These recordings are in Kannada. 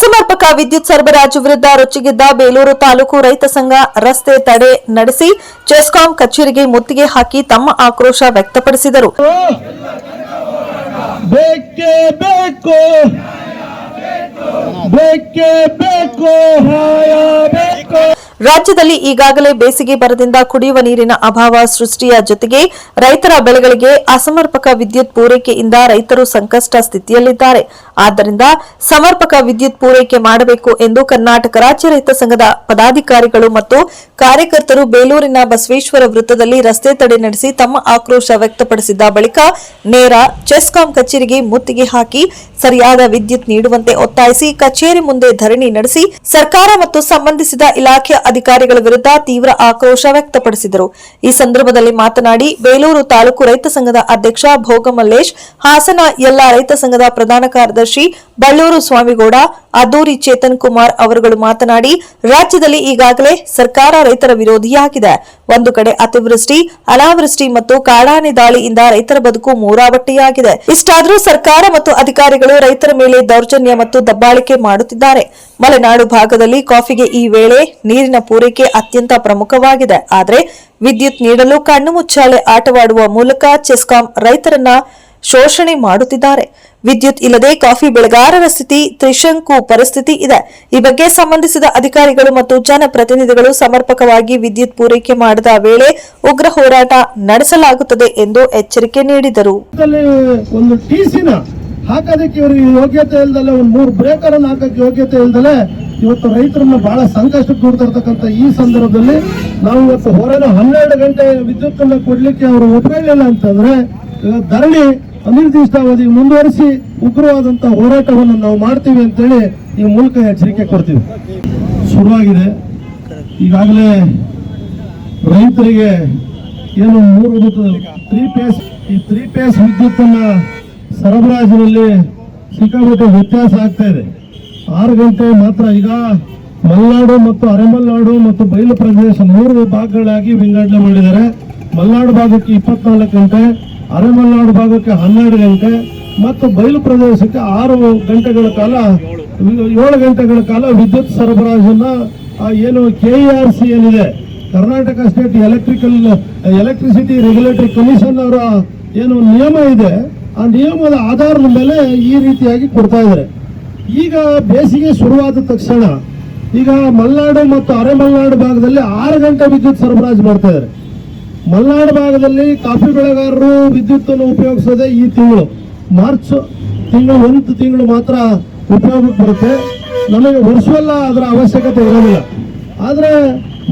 ಅಸಮರ್ಪಕ ವಿದ್ಯುತ್ ಸರಬರಾಜು ವಿರುದ್ಧ ರೊಚ್ಚಿಗೆದ್ದ ಬೇಲೂರು ತಾಲೂಕು ರೈತ ಸಂಘ ರಸ್ತೆ ತಡೆ ನಡೆಸಿ ಚೆಸ್ಕಾಂ ಕಚೇರಿಗೆ ಮುತ್ತಿಗೆ ಹಾಕಿ ತಮ್ಮ ಆಕ್ರೋಶ ವ್ಯಕ್ತಪಡಿಸಿದರು. ರಾಜ್ಯದಲ್ಲಿ ಈಗಾಗಲೇ ಬೇಸಿಗೆ ಬರದಿಂದ ಕುಡಿಯುವ ನೀರಿನ ಅಭಾವ ಸೃಷ್ಟಿಯ ಜೊತೆಗೆ ರೈತರ ಬೆಳೆಗಳಿಗೆ ಅಸಮರ್ಪಕ ವಿದ್ಯುತ್ ಪೂರೈಕೆಯಿಂದ ರೈತರು ಸಂಕಷ್ಟ ಸ್ಥಿತಿಯಲ್ಲಿದ್ದಾರೆ. ಆದ್ದರಿಂದ ಸಮರ್ಪಕ ವಿದ್ಯುತ್ ಪೂರೈಕೆ ಮಾಡಬೇಕು ಎಂದು ಕರ್ನಾಟಕ ರಾಜ್ಯ ರೈತ ಸಂಘದ ಪದಾಧಿಕಾರಿಗಳು ಮತ್ತು ಕಾರ್ಯಕರ್ತರು ಬೇಲೂರಿನ ಬಸವೇಶ್ವರ ವೃತ್ತದಲ್ಲಿ ರಸ್ತೆ ತಡೆ ನಡೆಸಿ ತಮ್ಮ ಆಕ್ರೋಶ ವ್ಯಕ್ತಪಡಿಸಿದ ಬಳಿಕ ನೇರ ಚೆಸ್ಕಾಂ ಕಚೇರಿಗೆ ಮುತ್ತಿಗೆ ಹಾಕಿ ಸರಿಯಾದ ವಿದ್ಯುತ್ ನೀಡುವಂತೆ ಒತ್ತಾಯಿಸಿ ಕಚೇರಿ ಮುಂದೆ ಧರಣಿ ನಡೆಸಿ ಸರ್ಕಾರ ಮತ್ತು ಸಂಬಂಧಿಸಿದ ಇಲಾಖೆಯ ಅಧಿಕಾರಿಗಳ ವಿರುದ್ಧ ತೀವ್ರ ಆಕ್ರೋಶ ವ್ಯಕ್ತಪಡಿಸಿದರು. ಈ ಸಂದರ್ಭದಲ್ಲಿ ಮಾತನಾಡಿ, ಬೇಲೂರು ತಾಲೂಕು ರೈತ ಸಂಘದ ಅಧ್ಯಕ್ಷ ಭೋಗಮಲ್ಲೇಶ್, ಹಾಸನ ಎಲ್ಲಾ ರೈತ ಸಂಘದ ಪ್ರಧಾನ ಕಾರ್ಯದರ್ಶಿ ಬಳ್ಳೂರು ಸ್ವಾಮಿಗೌಡ ಅದ್ದೂರಿ ಚೇತನ್ ಕುಮಾರ್ ಅವರುಗಳು ಮಾತನಾಡಿ, ರಾಜ್ಯದಲ್ಲಿ ಈಗಾಗಲೇ ಸರ್ಕಾರ ರೈತರ ವಿರೋಧಿಯಾಗಿದೆ. ಒಂದು ಕಡೆ ಅತಿವೃಷ್ಟಿ, ಅನಾವೃಷ್ಟಿ ಮತ್ತು ಕಾಡಾನೆ ದಾಳಿಯಿಂದ ರೈತರ ಬದುಕು ಮೂರಾವಟ್ಟಿಯಾಗಿದೆ. ಇಷ್ಟಾದರೂ ಸರ್ಕಾರ ಮತ್ತು ಅಧಿಕಾರಿಗಳು ರೈತರ ಮೇಲೆ ದೌರ್ಜನ್ಯ ಮತ್ತು ದಬ್ಬಾಳಿಕೆ ಮಾಡುತ್ತಿದ್ದಾರೆ. ಮಲೆನಾಡು ಭಾಗದಲ್ಲಿ ಕಾಫಿಗೆ ಈ ವೇಳೆ ನೀರಿನ ಪೂರೈಕೆ ಅತ್ಯಂತ ಪ್ರಮುಖವಾಗಿದೆ. ಆದರೆ ವಿದ್ಯುತ್ ನೀಡಲು ಕಣ್ಣು ಮುಚ್ಚಾಲೆ ಆಟವಾಡುವ ಮೂಲಕ ಚೆಸ್ಕಾಂ ರೈತರನ್ನ ಶೋಷಣೆ ಮಾಡುತ್ತಿದ್ದಾರೆ. ವಿದ್ಯುತ್ ಇಲ್ಲದೆ ಕಾಫಿ ಬೆಳೆಗಾರರ ಸ್ಥಿತಿ ತ್ರಿಶಂಕು ಪರಿಸ್ಥಿತಿ ಇದೆ. ಈ ಬಗ್ಗೆ ಸಂಬಂಧಿಸಿದ ಅಧಿಕಾರಿಗಳು ಮತ್ತು ಜನಪ್ರತಿನಿಧಿಗಳು ಸಮರ್ಪಕವಾಗಿ ವಿದ್ಯುತ್ ಪೂರೈಕೆ ಮಾಡಿದ ವೇಳೆ ಉಗ್ರ ಹೋರಾಟ ನಡೆಸಲಾಗುತ್ತದೆ ಎಂದು ಎಚ್ಚರಿಕೆ ನೀಡಿದರು. ಒಂದು ಯೋಗ್ಯತೆ ಒಂದು ಮೂರು ಬ್ರೇಕರ್ ಯೋಗ್ಯತೆ ಇವತ್ತು ರೈತರನ್ನ ಬಹಳ ಸಂಕಷ್ಟಕ್ಕೆ ನೋಡ್ತಿರ್ತಕ್ಕಂಥ ಈ ಸಂದರ್ಭದಲ್ಲಿ ನಾವು ಇವತ್ತು ಹೊರನ ಹನ್ನೆರಡು ಗಂಟೆ ವಿದ್ಯುತ್ ಅನ್ನ ಕೊಡ್ಲಿಕ್ಕೆ ಅವರು ಒಪ್ಪಲಿಲ್ಲ ಅಂತಂದ್ರೆ ಧರಣಿ ಅನಿರ್ದಿಷ್ಟಾವಧಿ ಮುಂದುವರಿಸಿ ಉಗ್ರವಾದಂತಹ ಹೋರಾಟವನ್ನು ನಾವು ಮಾಡ್ತೀವಿ ಅಂತೇಳಿ ಈ ಮೂಲಕ ಎಚ್ಚರಿಕೆ ಕೊಡ್ತೀವಿ. ಶುರುವಾಗಿದೆ. ಈಗಾಗಲೇ ರೈತರಿಗೆ ಏನು ಮೂರು ತ್ರೀ ಪೇಸ್ ಈ ತ್ರೀ ಪೇಸ್ ವಿದ್ಯುತ್ತನ್ನ ಸರಬರಾಜಿನಲ್ಲಿ ಸಿಕ್ಕಾಪಟ್ಟೆ ವ್ಯತ್ಯಾಸ ಆಗ್ತಾ ಇದೆ. ಆರು ಗಂಟೆ ಮಾತ್ರ ಈಗ ಮಲೆನಾಡು ಮತ್ತು ಅರೆಮಲ್ನಾಡು ಮತ್ತು ಬಯಲು ಪ್ರದೇಶ ಮೂರು ಭಾಗಗಳಾಗಿ ವಿಂಗಡಣೆ ಮಾಡಿದ್ದಾರೆ. ಮಲೆನಾಡು ಭಾಗಕ್ಕೆ ಇಪ್ಪತ್ನಾಲ್ಕು ಗಂಟೆ ಅರೆಮಲೆನಾಡು ಭಾಗಕ್ಕೆ ಹನ್ನೆರಡು ಗಂಟೆ ಮತ್ತು ಬಯಲು ಪ್ರದೇಶಕ್ಕೆ ಆರು ಗಂಟೆಗಳ ಕಾಲ, ಏಳು ಗಂಟೆಗಳ ಕಾಲ ವಿದ್ಯುತ್ ಸರಬರಾಜನ್ನು ಏನು ಕೆ ಆರ್ ಸಿ ಏನಿದೆ, Karnataka state electrical, electricity regulatory commission ಅವರ ಏನು ನಿಯಮ ಇದೆ, ಆ ನಿಯಮದ ಆಧಾರದ ಮೇಲೆ ಈ ರೀತಿಯಾಗಿ ಕೊಡ್ತಾ ಇದ್ದಾರೆ. ಈಗ ಬೇಸಿಗೆ ಶುರುವಾದ ತಕ್ಷಣ ಈಗ ಮಲೆನಾಡು ಮತ್ತು ಅರೆ ಮಲೆನಾಡು ಭಾಗದಲ್ಲಿ ಆರು ಗಂಟೆ ವಿದ್ಯುತ್ ಸರಬರಾಜು ಮಾಡ್ತಾ ಇದ್ದಾರೆ. ಮಲೆನಾಡು ಭಾಗದಲ್ಲಿ ಕಾಫಿ ಬೆಳೆಗಾರರು ವಿದ್ಯುತ್ತನ್ನು ಉಪಯೋಗಿಸೋದೇ ಈ ತಿಂಗಳು ಮಾರ್ಚ್ ತಿಂಗಳು ಒಂದು ತಿಂಗಳು ಮಾತ್ರ ಉಪಯೋಗಕ್ಕೆ ಬರುತ್ತೆ. ನಮಗೆ ವರ್ಷವೆಲ್ಲ ಅದರ ಅವಶ್ಯಕತೆ ಇರೋದಿಲ್ಲ. ಆದರೆ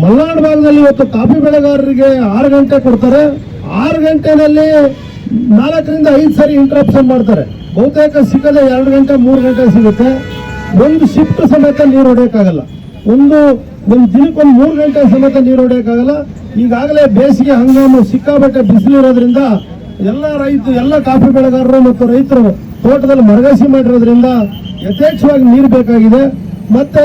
ಮಲೆನಾಡು ಭಾಗದಲ್ಲಿ ಇವತ್ತು ಕಾಫಿ ಬೆಳೆಗಾರರಿಗೆ ಆರು ಗಂಟೆ ಕೊಡ್ತಾರೆ. ಆರು ಗಂಟೆನಲ್ಲಿ ನಾಲ್ಕರಿಂದ ಐದು ಸಾರಿ ಇಂಟ್ರಪ್ಷನ್ ಮಾಡ್ತಾರೆ. ಬಹುತೇಕ ಸಿಗದೆ ಎರಡು ಗಂಟೆ, ಮೂರು ಗಂಟೆ ಸಿಗುತ್ತೆ. ಒಂದು ಶಿಫ್ಟ್ ಸಮೇತ ನೀರು ಹೊಡೆಯೋಕ್ಕಾಗಲ್ಲ. ಒಂದು ಒಂದು ದಿನಕ್ಕೊಂದು ಮೂರು ಗಂಟೆ ಸಮೇತ ನೀರು ಹೊಡೆಯೋಕ್ಕಾಗಲ್ಲ. ಈಗಾಗಲೇ ಬೇಸಿಗೆ ಹಂಗಾಮು ಸಿಕ್ಕಾಬಟ್ಟೆ ಬಿಸಿಲಿರೋದ್ರಿಂದ ಎಲ್ಲ ರೈತರು ಎಲ್ಲ ಕಾಫಿ ಬೆಳೆಗಾರರು ಮತ್ತು ರೈತರು ತೋಟದಲ್ಲಿ ಮರಗಸಿ ಮಾಡಿರೋದ್ರಿಂದ ಯಥೇಚ್ಛವಾಗಿ ನೀರು ಬೇಕಾಗಿದೆ. ಮತ್ತೆ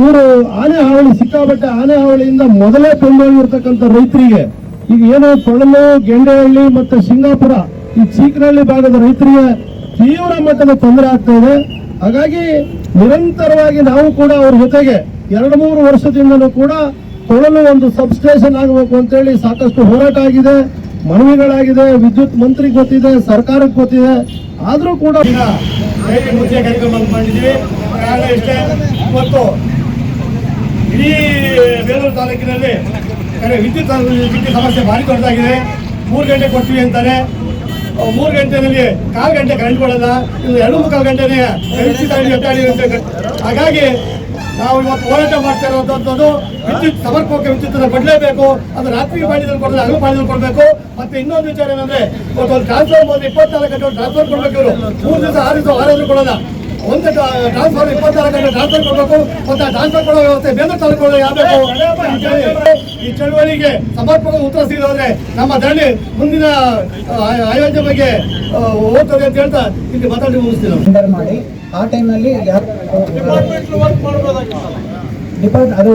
ಇವರು ಆನೆ ಹಾವಳಿ ಸಿಕ್ಕಾಬಟ್ಟೆ ಆನೆ ಹಾವಳಿಯಿಂದ ಮೊದಲೇ ಬೆಂಗಳೂರಿರ್ತಕ್ಕಂಥ ರೈತರಿಗೆ ಈಗ ಏನು ಕೊಳಲು ಗೆಂಡೆಹಳ್ಳಿ ಮತ್ತು ಸಿಂಗಾಪುರ ಈ ಚೀಕನಹಳ್ಳಿ ಭಾಗದ ರೈತರಿಗೆ ತೀವ್ರ ಮಟ್ಟದ ತೊಂದರೆ ಆಗ್ತಾ ಇದೆ. ಹಾಗಾಗಿ ನಿರಂತರವಾಗಿ ನಾವು ಕೂಡ ಅವ್ರ ಜೊತೆಗೆ ಎರಡು ಮೂರು ವರ್ಷದಿಂದಲೂ ಕೂಡ ಕೊಳಲು ಒಂದು ಸಬ್ಸ್ಟೇಷನ್ ಆಗಬೇಕು ಅಂತೇಳಿ ಸಾಕಷ್ಟು ಹೋರಾಟ ಆಗಿದೆ, ಮನವಿಗಳಾಗಿದೆ, ವಿದ್ಯುತ್ ಮಂತ್ರಿ ಗೊತ್ತಿದೆ, ಸರ್ಕಾರಕ್ಕೆ ಗೊತ್ತಿದೆ. ಆದರೂ ಕೂಡ ಮುಚ್ಚೆ ಕಾರ್ಯಕ್ರಮ ಇಷ್ಟೇ ಇವತ್ತು ಇಡೀ ಬೇಲೂರು ತಾಲೂಕಿನಲ್ಲಿ ವಿದ್ಯುತ್ ವಿದ್ಯುತ್ ಸಮಸ್ಯೆ ಭಾರಿ ದೊಡ್ಡದಾಗಿದೆ. ಮೂರು ಗಂಟೆ ಕೊಡ್ತೀವಿ ಅಂತಾರೆ. ಮೂರು ಗಂಟೆನಲ್ಲಿ ಕಾಲು ಗಂಟೆ ಕರೆಂಟ್ ಕೊಡಲ್ಲ ಎರಡು ಮುಕ್ಕಾಲು ಗಂಟೆನೇ ಹಾಗಾಗಿ ನಾವು ಇವತ್ತು ಹೋರಾಟ ಮಾಡ್ತಾ ಇರುವಂತದ್ದು ವಿದ್ಯುತ್ ಸಮರ್ಪಕ ವಿದ್ಯುತ್ ಕೊಡಲೇಬೇಕು, ಅದು ರಾತ್ರಿ ಮಾಡಿದಲ್ಲಿ ಕೊಡಲ್ಲ ಹಗಲು ಮಾಡಿದಲ್ಲಿ ಕೊಡಬೇಕು. ಮತ್ತೆ ಇನ್ನೊಂದು ವಿಚಾರ ಏನಂದ್ರೆ, ಇವತ್ತು ಒಂದು ಟ್ರಾನ್ಸ್ಫರ್ ಒಂದು ಇಪ್ಪತ್ನಾಲ್ಕು ಗಂಟೆ ಟ್ರಾನ್ಸ್ಫರ್ ಕೊಡಬೇಕು ಇವರು. ಮೂರು ದಿವಸ, ಆರು ದಿವಸ ಆರಾದ್ರೂ ಕೊಡಲ್ಲ. ಒಂದು ಟ್ರಾನ್ಸ್ಫರ್ ಇಪ್ಪತ್ತಾರು ಗಂಟೆ ಟ್ರಾನ್ಸ್ಫರ್ ಕೊಡಬೇಕು. ಮತ್ತೆ ಆ ಟ್ರಾನ್ಸ್ಫರ್ ಕೊಡೋ ವ್ಯವಸ್ಥೆ ಬೇರೆ ತಾಲೂಕು ಯಾವ್ದು ಈ ಚಳುವಳಿಗೆ ಸಮರ್ಪಕ ಉತ್ತರ ಸಿಗೋದ್ರೆ ನಮ್ಮ ಧರಣಿ ಮುಂದಿನ ಆಯೋಜನೆ ಬಗ್ಗೆ ಹೋಗ್ತದೆ ಅಂತ ಹೇಳ್ತಾ ಇಲ್ಲಿ ಮಾತಾಡಿ ಮುಗಿಸ್ತೀನಿ. ನಾನು. ಮಾಡಿ. ಆ ಟೈಮ್ನಲ್ಲಿ ನಲ್ಲಿ ಡಿಪಾರ್ಟ್ ಅದು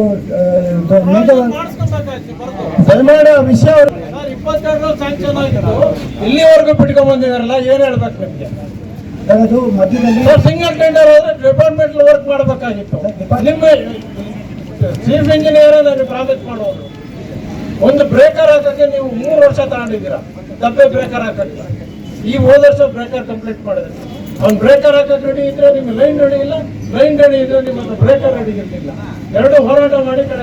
ವಿಷಯ ಇಪ್ಪತ್ತೆರಡು ಸ್ಯಾಂಕ್ಷನ್ ಇಲ್ಲಿವರೆಗೂ ಬಿಟ್ಕೊಂಡ್ ಬಂದಿದಾರಲ್ಲ ಏನ್ ಹೇಳ್ಬೇಕು ನಿಮ್ಗೆ? ಅದು ಮಧ್ಯದಲ್ಲಿ ಸಿಂಗಲ್ ಟೆಂಡರ್ ಹೋದ್ರೆ ಡಿಪಾರ್ಟ್ಮೆಂಟ್ ವರ್ಕ್ ಮಾಡಬೇಕಾಗಿತ್ತು. ನಿಮ್ಮ ಚೀಫ್ ಇಂಜಿನಿಯರ್ ನಾನು ಪ್ರಾಜೆಕ್ಟ್ ಮಾಡೋರು ಒಂದು ಬ್ರೇಕರ್ ಹಾಕಕ್ಕೆ ನೀವು ಮೂರು ವರ್ಷ ತಗೊಂಡಿದ್ದೀರಾ. ತಪ್ಪೆ ಬ್ರೇಕರ್ ಹಾಕಕ್ಕೆ. ಈ ಹೋದ ವರ್ಷ ಬ್ರೇಕರ್ ಕಂಪ್ಲೀಟ್ ಮಾಡಿದ್ರಿ ಅವ್ನು ಬ್ರೇಕರ್ ಹಾಕಕ್ಕೆ ರೆಡಿ ಇದ್ರೆ ನಿಮ್ಗೆ ಲೈನ್ ರೆಡಿ ಇಲ್ಲ ಲೈನ್ ರೆಡಿ ಇದ್ರೆ ನಿಮ್ಮ ಬ್ರೇಕರ್ ರೆಡಿ ಇರಲಿಲ್ಲ. ಎರಡು ಹೋರಾಟ ಮಾಡಿ